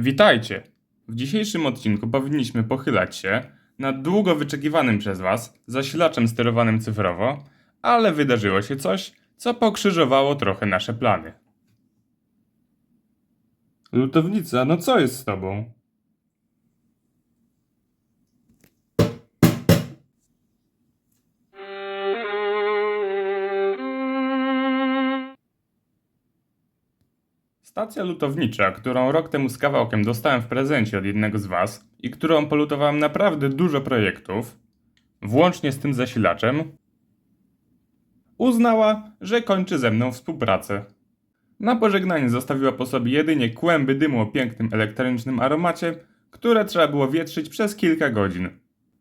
Witajcie! W dzisiejszym odcinku powinniśmy pochylać się nad długo wyczekiwanym przez Was zasilaczem sterowanym cyfrowo, ale wydarzyło się coś, co pokrzyżowało trochę nasze plany. Lutownica, no co jest z Tobą? Stacja lutownicza, którą rok temu z kawałkiem dostałem w prezencie od jednego z Was i którą polutowałem naprawdę dużo projektów, włącznie z tym zasilaczem, uznała, że kończy ze mną współpracę. Na pożegnanie zostawiła po sobie jedynie kłęby dymu o pięknym elektronicznym aromacie, które trzeba było wietrzyć przez kilka godzin.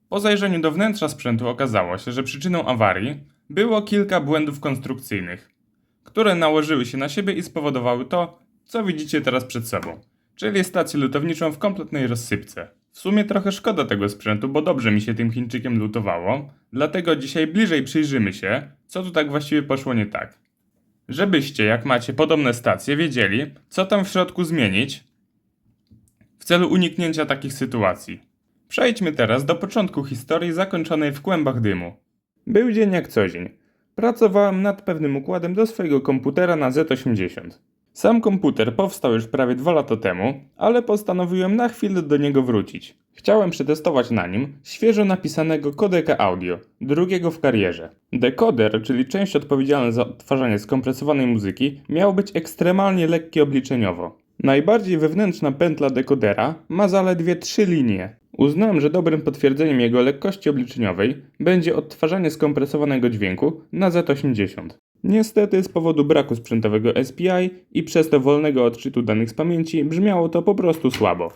Po zajrzeniu do wnętrza sprzętu okazało się, że przyczyną awarii było kilka błędów konstrukcyjnych, które nałożyły się na siebie i spowodowały to, co widzicie teraz przed sobą, czyli stację lutowniczą w kompletnej rozsypce. W sumie trochę szkoda tego sprzętu, bo dobrze mi się tym Chińczykiem lutowało, dlatego dzisiaj bliżej przyjrzymy się, co tu tak właściwie poszło nie tak. Żebyście, jak macie podobne stacje, wiedzieli, co tam w środku zmienić w celu uniknięcia takich sytuacji. Przejdźmy teraz do początku historii zakończonej w kłębach dymu. Był dzień jak co dzień. Pracowałem nad pewnym układem do swojego komputera na Z80. Sam komputer powstał już prawie dwa lata temu, ale postanowiłem na chwilę do niego wrócić. Chciałem przetestować na nim świeżo napisanego kodeka audio, drugiego w karierze. Dekoder, czyli część odpowiedzialna za odtwarzanie skompresowanej muzyki, miał być ekstremalnie lekki obliczeniowo. Najbardziej wewnętrzna pętla dekodera ma zaledwie trzy linie. Uznałem, że dobrym potwierdzeniem jego lekkości obliczeniowej będzie odtwarzanie skompresowanego dźwięku na Z80. Niestety z powodu braku sprzętowego SPI i przez to wolnego odczytu danych z pamięci brzmiało to po prostu słabo.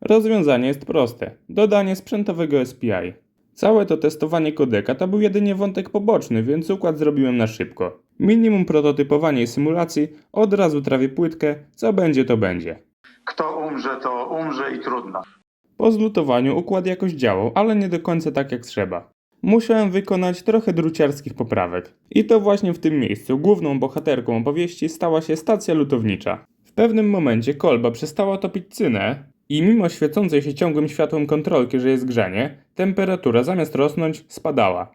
Rozwiązanie jest proste. Dodanie sprzętowego SPI. Całe to testowanie kodeka to był jedynie wątek poboczny, więc układ zrobiłem na szybko. Minimum prototypowania i symulacji, od razu trawię płytkę, co będzie to będzie. Kto umrze, to umrze i trudno. Po zlutowaniu układ jakoś działał, ale nie do końca tak jak trzeba. Musiałem wykonać trochę druciarskich poprawek. I to właśnie w tym miejscu główną bohaterką opowieści stała się stacja lutownicza. W pewnym momencie kolba przestała topić cynę i mimo świecącej się ciągłym światłem kontrolki, że jest grzanie, temperatura zamiast rosnąć spadała.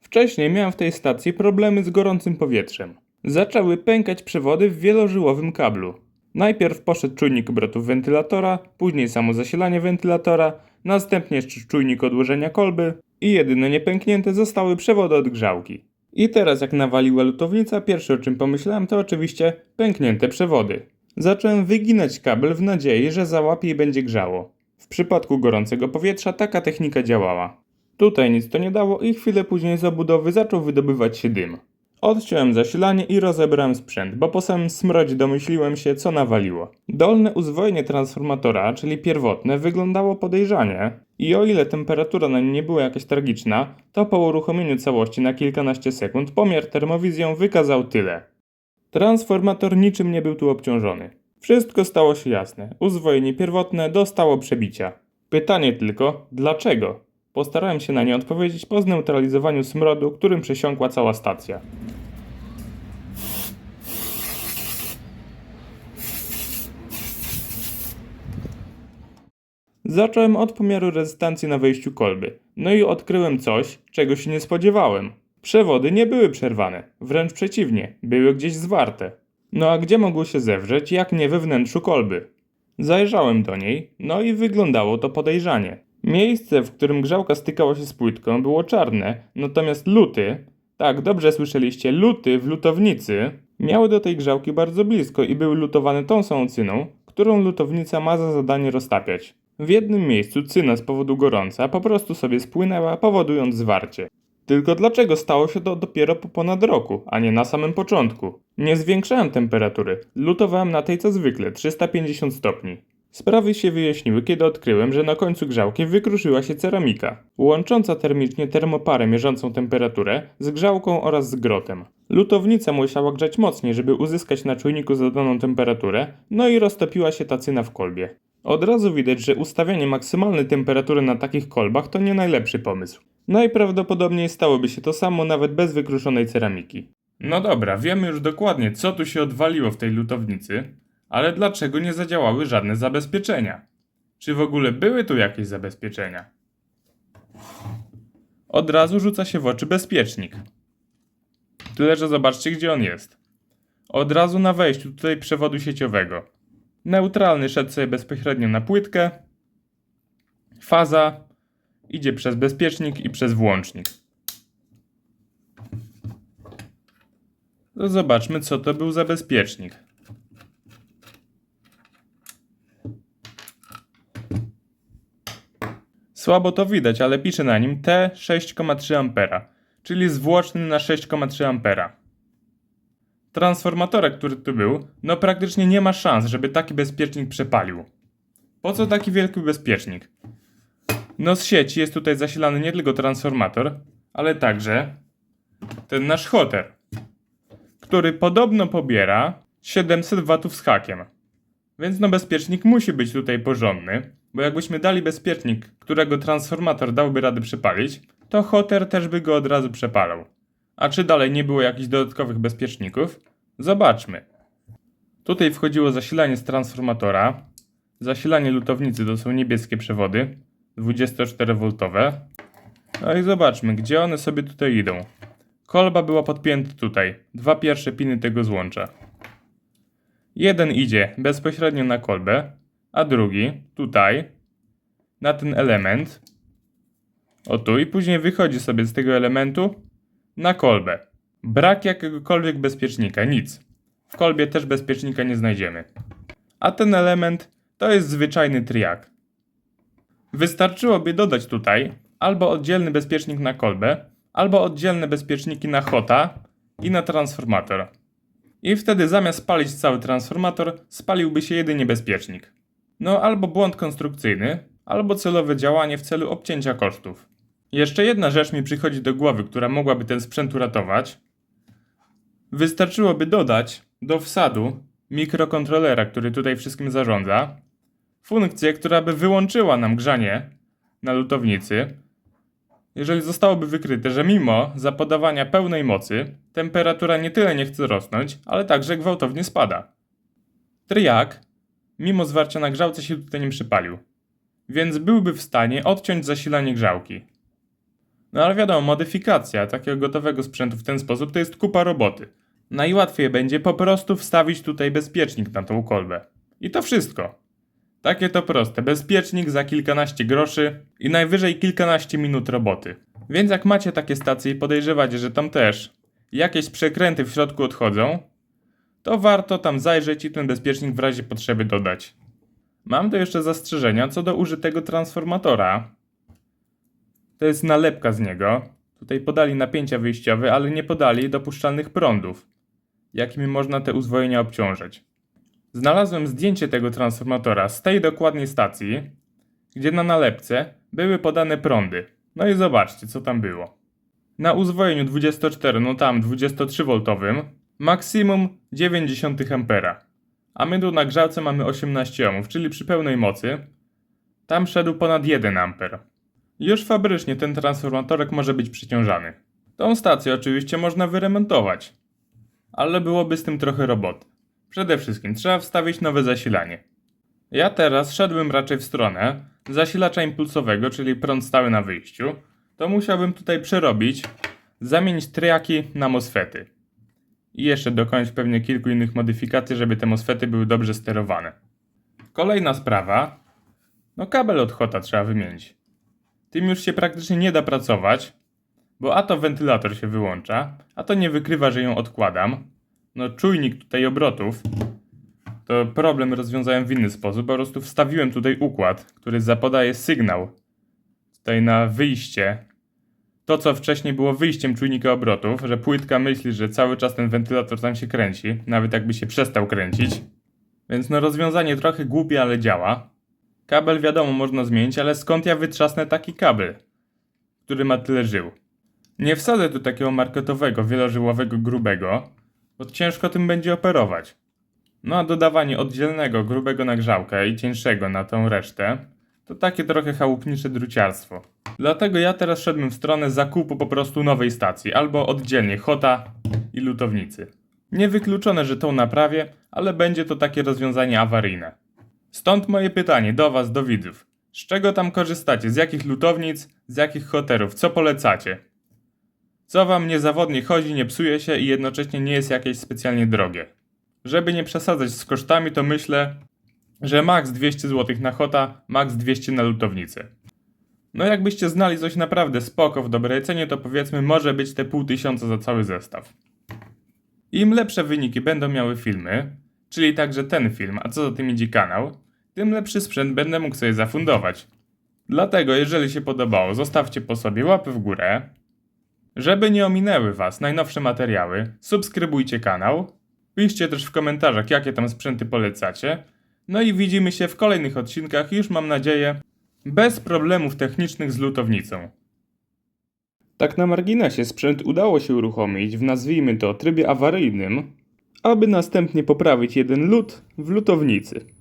Wcześniej miałem w tej stacji problemy z gorącym powietrzem. Zaczęły pękać przewody w wielożyłowym kablu. Najpierw poszedł czujnik obrotów wentylatora, później samo zasilanie wentylatora, następnie jeszcze czujnik odłożenia kolby i jedyne niepęknięte zostały przewody od grzałki. I teraz jak nawaliła lutownica, pierwsze o czym pomyślałem to oczywiście pęknięte przewody. Zacząłem wyginać kabel w nadziei, że załapie i będzie grzało. W przypadku gorącego powietrza taka technika działała. Tutaj nic to nie dało i chwilę później z obudowy zaczął wydobywać się dym. Odciąłem zasilanie i rozebrałem sprzęt, bo po samym smrodzie domyśliłem się, co nawaliło. Dolne uzwojenie transformatora, czyli pierwotne, wyglądało podejrzanie i o ile temperatura na nim nie była jakaś tragiczna, to po uruchomieniu całości na kilkanaście sekund pomiar termowizją wykazał tyle. Transformator niczym nie był tu obciążony. Wszystko stało się jasne. Uzwojenie pierwotne dostało przebicia. Pytanie tylko, dlaczego? Postarałem się na nie odpowiedzieć po zneutralizowaniu smrodu, którym przesiąkła cała stacja. Zacząłem od pomiaru rezystancji na wejściu kolby. No i odkryłem coś, czego się nie spodziewałem. Przewody nie były przerwane, wręcz przeciwnie, były gdzieś zwarte. No a gdzie mogły się zewrzeć, jak nie we wnętrzu kolby? Zajrzałem do niej, no i wyglądało to podejrzanie. Miejsce, w którym grzałka stykała się z płytką, było czarne, natomiast luty, tak dobrze słyszeliście, luty w lutownicy, miały do tej grzałki bardzo blisko i były lutowane tą samą cyną, którą lutownica ma za zadanie roztapiać. W jednym miejscu cyna z powodu gorąca po prostu sobie spłynęła, powodując zwarcie. Tylko dlaczego stało się to dopiero po ponad roku, a nie na samym początku? Nie zwiększałem temperatury, lutowałem na tej co zwykle 350 stopni. Sprawy się wyjaśniły, kiedy odkryłem, że na końcu grzałki wykruszyła się ceramika, łącząca termicznie termoparę mierzącą temperaturę z grzałką oraz z grotem. Lutownica musiała grzać mocniej, żeby uzyskać na czujniku zadaną temperaturę, no i roztopiła się ta cyna w kolbie. Od razu widać, że ustawianie maksymalnej temperatury na takich kolbach to nie najlepszy pomysł. Najprawdopodobniej stałoby się to samo nawet bez wykruszonej ceramiki. No dobra, wiemy już dokładnie, co tu się odwaliło w tej lutownicy, ale dlaczego nie zadziałały żadne zabezpieczenia? Czy w ogóle były tu jakieś zabezpieczenia? Od razu rzuca się w oczy bezpiecznik. Tyle, że zobaczcie, gdzie on jest. Od razu na wejściu tutaj przewodu sieciowego. Neutralny szedł sobie bezpośrednio na płytkę. Faza idzie przez bezpiecznik i przez włącznik. To zobaczmy, co to był za bezpiecznik. Słabo to widać, ale pisze na nim T6,3 A, czyli zwłoczny na 6,3 A. Transformatorek, który tu był, no praktycznie nie ma szans, żeby taki bezpiecznik przepalił. Po co taki wielki bezpiecznik? No z sieci jest tutaj zasilany nie tylko transformator, ale także ten nasz hoter, który podobno pobiera 700 W z hakiem. Więc no bezpiecznik musi być tutaj porządny, bo jakbyśmy dali bezpiecznik, którego transformator dałby radę przepalić, to hoter też by go od razu przepalał. A czy dalej nie było jakichś dodatkowych bezpieczników? Zobaczmy. Tutaj wchodziło zasilanie z transformatora, zasilanie lutownicy to są niebieskie przewody, 24V. No i zobaczmy, gdzie one sobie tutaj idą. Kolba była podpięta tutaj, dwa pierwsze piny tego złącza. Jeden idzie bezpośrednio na kolbę, a drugi tutaj na ten element. O tu i później wychodzi sobie z tego elementu na kolbę. Brak jakiegokolwiek bezpiecznika, nic. W kolbie też bezpiecznika nie znajdziemy. A ten element to jest zwyczajny triak. Wystarczyłoby dodać tutaj albo oddzielny bezpiecznik na kolbę, albo oddzielne bezpieczniki na hota i na transformator. I wtedy zamiast spalić cały transformator, spaliłby się jedynie bezpiecznik. No albo błąd konstrukcyjny, albo celowe działanie w celu obcięcia kosztów. Jeszcze jedna rzecz mi przychodzi do głowy, która mogłaby ten sprzęt uratować. Wystarczyłoby dodać do wsadu mikrokontrolera, który tutaj wszystkim zarządza, funkcję, która by wyłączyła nam grzanie na lutownicy, jeżeli zostałoby wykryte, że mimo zapodawania pełnej mocy, temperatura nie tyle nie chce rosnąć, ale także gwałtownie spada. Triak, mimo zwarcia na grzałce się tutaj nie przypalił, więc byłby w stanie odciąć zasilanie grzałki. No ale wiadomo, modyfikacja takiego gotowego sprzętu w ten sposób to jest kupa roboty. Najłatwiej będzie po prostu wstawić tutaj bezpiecznik na tą kolbę. I to wszystko. Takie to proste. Bezpiecznik za kilkanaście groszy i najwyżej kilkanaście minut roboty. Więc jak macie takie stacje i podejrzewacie, że tam też jakieś przekręty w środku odchodzą, to warto tam zajrzeć i ten bezpiecznik w razie potrzeby dodać. Mam tu jeszcze zastrzeżenia co do użytego transformatora. To jest nalepka z niego. Tutaj podali napięcia wyjściowe, ale nie podali dopuszczalnych prądów, jakimi można te uzwojenia obciążać. Znalazłem zdjęcie tego transformatora z tej dokładnie stacji, gdzie na nalepce były podane prądy. No i zobaczcie, co tam było. Na uzwojeniu 24, no tam 23V, maksimum 0,9 A. A my tu na grzałce mamy 18 ohmów, czyli przy pełnej mocy tam szedł ponad 1 A. Już fabrycznie ten transformatorek może być przeciążany. Tą stację oczywiście można wyremontować, ale byłoby z tym trochę roboty. Przede wszystkim trzeba wstawić nowe zasilanie. Ja teraz szedłbym raczej w stronę zasilacza impulsowego, czyli prąd stały na wyjściu. To musiałbym tutaj przerobić, zamienić triaki na MOSFETy. I jeszcze dokonać pewnie kilku innych modyfikacji, żeby te MOSFETy były dobrze sterowane. Kolejna sprawa. No kabel od hota trzeba wymienić. Tym już się praktycznie nie da pracować, bo a to wentylator się wyłącza, a to nie wykrywa, że ją odkładam. No czujnik tutaj obrotów, to problem rozwiązałem w inny sposób. Po prostu wstawiłem tutaj układ, który zapodaje sygnał tutaj na wyjście. To, co wcześniej było wyjściem czujnika obrotów, że płytka myśli, że cały czas ten wentylator tam się kręci, nawet jakby się przestał kręcić. Więc no rozwiązanie trochę głupie, ale działa. Kabel wiadomo można zmienić, ale skąd ja wytrzasnę taki kabel, który ma tyle żył? Nie wsadzę tu takiego marketowego, wielożyłowego, grubego, bo ciężko tym będzie operować. No a dodawanie oddzielnego, grubego nagrzałka i cieńszego na tą resztę, to takie trochę chałupnicze druciarstwo. Dlatego ja teraz szedłem w stronę zakupu po prostu nowej stacji, albo oddzielnie Hota i Lutownicy. Niewykluczone, że tą naprawię, ale będzie to takie rozwiązanie awaryjne. Stąd moje pytanie do Was, do widzów. Z czego tam korzystacie? Z jakich lutownic? Z jakich hoterów? Co polecacie? Co Wam niezawodnie chodzi, nie psuje się i jednocześnie nie jest jakieś specjalnie drogie? Żeby nie przesadzać z kosztami, to myślę, że maks 200 zł na hota, maks 200 na lutownicę. No jakbyście znali coś naprawdę spoko w dobrej cenie, to powiedzmy może być te pół tysiąca za cały zestaw. Im lepsze wyniki będą miały filmy, czyli także ten film, a co za tym idzie kanał, tym lepszy sprzęt będę mógł sobie zafundować. Dlatego jeżeli się podobało, zostawcie po sobie łapy w górę. Żeby nie ominęły Was najnowsze materiały, subskrybujcie kanał, piszcie też w komentarzach jakie tam sprzęty polecacie, no i widzimy się w kolejnych odcinkach już mam nadzieję bez problemów technicznych z lutownicą. Tak na marginesie sprzęt udało się uruchomić w nazwijmy to trybie awaryjnym, aby następnie poprawić jeden lut w lutownicy.